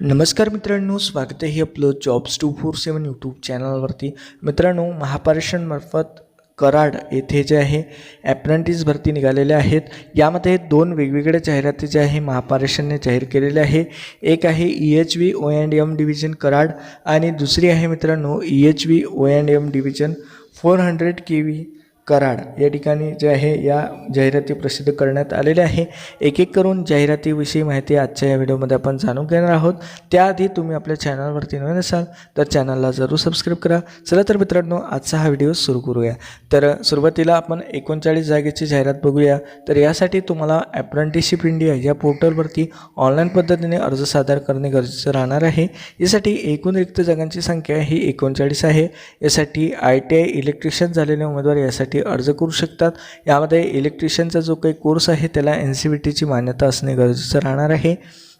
नमस्कार मित्रांनो स्वागत आहे आपलं jobs two four seven YouTube चॅनलवरती. मित्रांनो महापारेषणमार्फत कराड येथे जे आहे ॲप्रेंटिस भरती निघालेल्या आहेत. यामध्ये दोन वेगवेगळ्या जाहिराती ज्या आहे महापारेषणने जाहीर केलेल्या आहे. एक आहे E H V O and M division Karad आणि दुसरी आहे मित्रांनो E H V O and M division four hundred K V Karad या ठिकाणी जे आहे या जाहिराती प्रसिद्ध करण्यात आलेल्या आहे. एक एक करून जाहिरातीविषयी माहिती आजच्या या व्हिडिओमध्ये आपण जाणून घेणार आहोत. त्याआधी तुम्ही आपल्या चॅनलवरती नवीन असाल तर चॅनलला जरूर सबस्क्राईब करा. चला तर मित्रांनो आजचा हा व्हिडिओ सुरू करूया. तर सुरुवातीला आपण एकोणचाळीस जागेची जाहिरात बघूया. तर यासाठी तुम्हाला अप्रेंटिसशिप इंडिया या पोर्टलवरती ऑनलाईन पद्धतीने अर्ज सादर करणे गरजेचं राहणार आहे. यासाठी एकूण रिक्त जागांची संख्या ही एकोणचाळीस आहे. यासाठी आय टी आय इलेक्ट्रिशियन झालेले उमेदवार यासाठी अर्ज करू शकतात. यामध्ये इलेक्ट्रिशियनचा जो काही कोर्स आहे त्याला एन सी बी टीची मान्यता असणे गरजेचं राहणार आहे.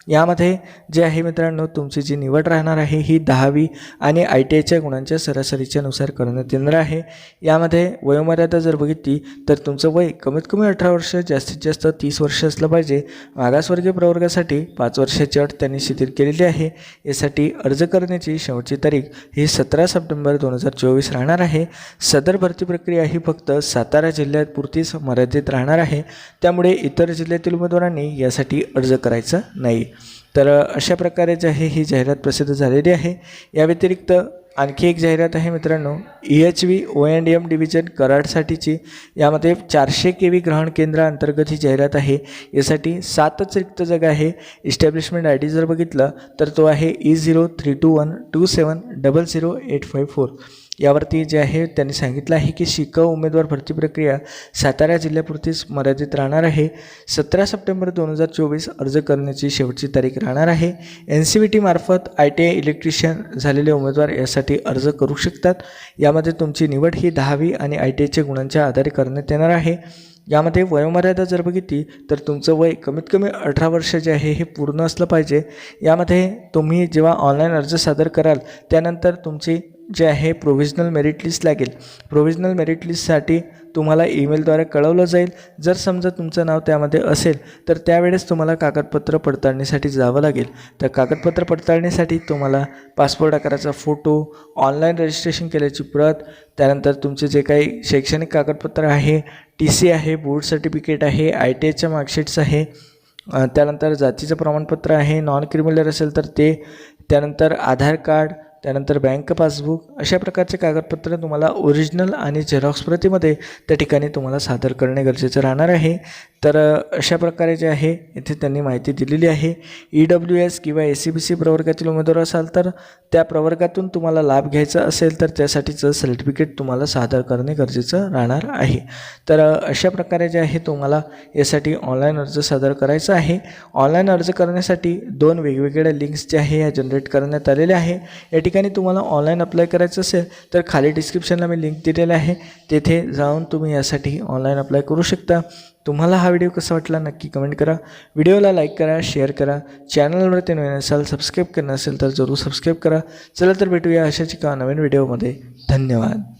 यामध्ये जे आहे मित्रांनो तुमची जी निवड राहणार आहे ही दहावी आणि आय टी आयच्या गुणांच्या सरासरीच्या नुसार करण्यात येणार आहे. यामध्ये वयोमर्यादा जर बघितली तर तुमचं वय कमीत कमी अठरा वर्ष जास्तीत जास्त तीस वर्ष असलं पाहिजे. मागासवर्गीय प्रवर्गासाठी पाच वर्षाची अट त्यांनी शिथिल केलेली आहे. यासाठी अर्ज करण्याची शेवटची तारीख ही सतरा सप्टेंबर दोन हजार चोवीस राहणार आहे. सदर भरती प्रक्रिया ही फक्त सातारा जिल्ह्यात पुरतीच मर्यादित राहणार आहे. त्यामुळे इतर जिल्ह्यातील उमेदवारांनी यासाठी अर्ज करायचा नाही. तर अशा प्रकारे जे आहे ही जाहिरात प्रसिद्ध झालेली आहे. या व्यतिरिक्त आणखी एक जाहिरात आहे मित्रांनो E H V O and M division कराडसाठीची. यामध्ये चारशे के व्ही ग्रहण केंद्राअंतर्गत ही जाहिरात आहे. यासाठी सातच रिक्त जागा आहे. इस्टॅब्लिशमेंट आय डी जर बघितलं तर तो आहे E zero three two one two seven double zero eight five four यावरती जे आहे त्यांनी सांगितलं आहे की शिकाऊ उमेदवार भरती प्रक्रिया सातारा जिल्ह्यापुरतीच मर्यादित राहणार आहे. सतरा सप्टेंबर दोन हजार चोवीस अर्ज करण्याची शेवटची तारीख राहणार आहे. एन सी बी टीमार्फत आय टी आय इलेक्ट्रिशियन झालेले उमेदवार यासाठी अर्ज करू शकतात. यामध्ये तुमची निवड ही दहावी आणि आय टी आयच्या गुणांच्या आधारे करण्यात येणार आहे. यामध्ये वयोमर्यादा जर बघितली तर तुमचं वय कमीत कमी अठरा वर्ष जे आहे हे पूर्ण असलं पाहिजे. यामध्ये तुम्ही जेव्हा ऑनलाईन अर्ज सादर कराल त्यानंतर तुमची जे आहे प्रोव्हिजनल मेरिट लिस्ट लागेल. प्रोव्हिजनल मेरिट लिस्टसाठी तुम्हाला ईमेलद्वारे कळवलं जाईल. जर समजा तुमचं नाव त्यामध्ये असेल तर त्यावेळेस तुम्हाला कागदपत्र पडताळणीसाठी जावं लागेल. तर कागदपत्र पडताळणीसाठी तुम्हाला पासपोर्ट आकाराचा फोटो ऑनलाईन रजिस्ट्रेशन केल्याची प्रत त्यानंतर तुमचे जे काही शैक्षणिक कागदपत्र आहे टी सी आहे बोर्ड सर्टिफिकेट आहे आय टी आयच्या मार्कशीट्स आहे त्यानंतर जातीचं प्रमाणपत्र आहे नॉन क्रिमिनल असेल तर ते त्यानंतर आधार कार्ड त्यानंतर बँक पासबुक अशा प्रकारचे कागदपत्र तुम्हाला ओरिजिनल आणि झेरॉक्स प्रतीमध्ये त्या ठिकाणी तुम्हाला सादर करणे गरजेचं राहणार आहे. तर अशा प्रकारे जे आहे इथे त्यांनी माहिती दिलेली आहे. ई डब्ल्यू एस किंवा ए सी बी सी प्रवर्गातील उमेदवार असाल तर त्या प्रवर्गातून तुम्हाला लाभ घ्यायचा असेल तर त्यासाठीचं सर्टिफिकेट तुम्हाला सादर करणे गरजेचं राहणार आहे. तर अशा प्रकारे जे आहे तुम्हाला यासाठी ऑनलाईन अर्ज सादर करायचा आहे. ऑनलाईन अर्ज करण्यासाठी दोन वेगवेगळ्या लिंक्स जे आहे या जनरेट करण्यात आलेल्या आहे. या ठिकाणी तुम्हाला ऑनलाईन अप्लाय करायचं असेल तर खाली डिस्क्रिप्शनला मी लिंक दिलेलं आहे. तेथे जाऊन तुम्ही यासाठी ऑनलाईन अप्लाय करू शकता. तुम्हाला हा व्हिडिओ कसा वाटला नक्की कमेंट करा. व्हिडिओला लाईक करा शेअर करा. चॅनलवरती नवीन असाल सबस्क्राईब करणं असेल तर जरूर सबस्क्राईब करा. चला तर भेटूया अशाच एका नवीन व्हिडिओमध्ये धन्यवाद.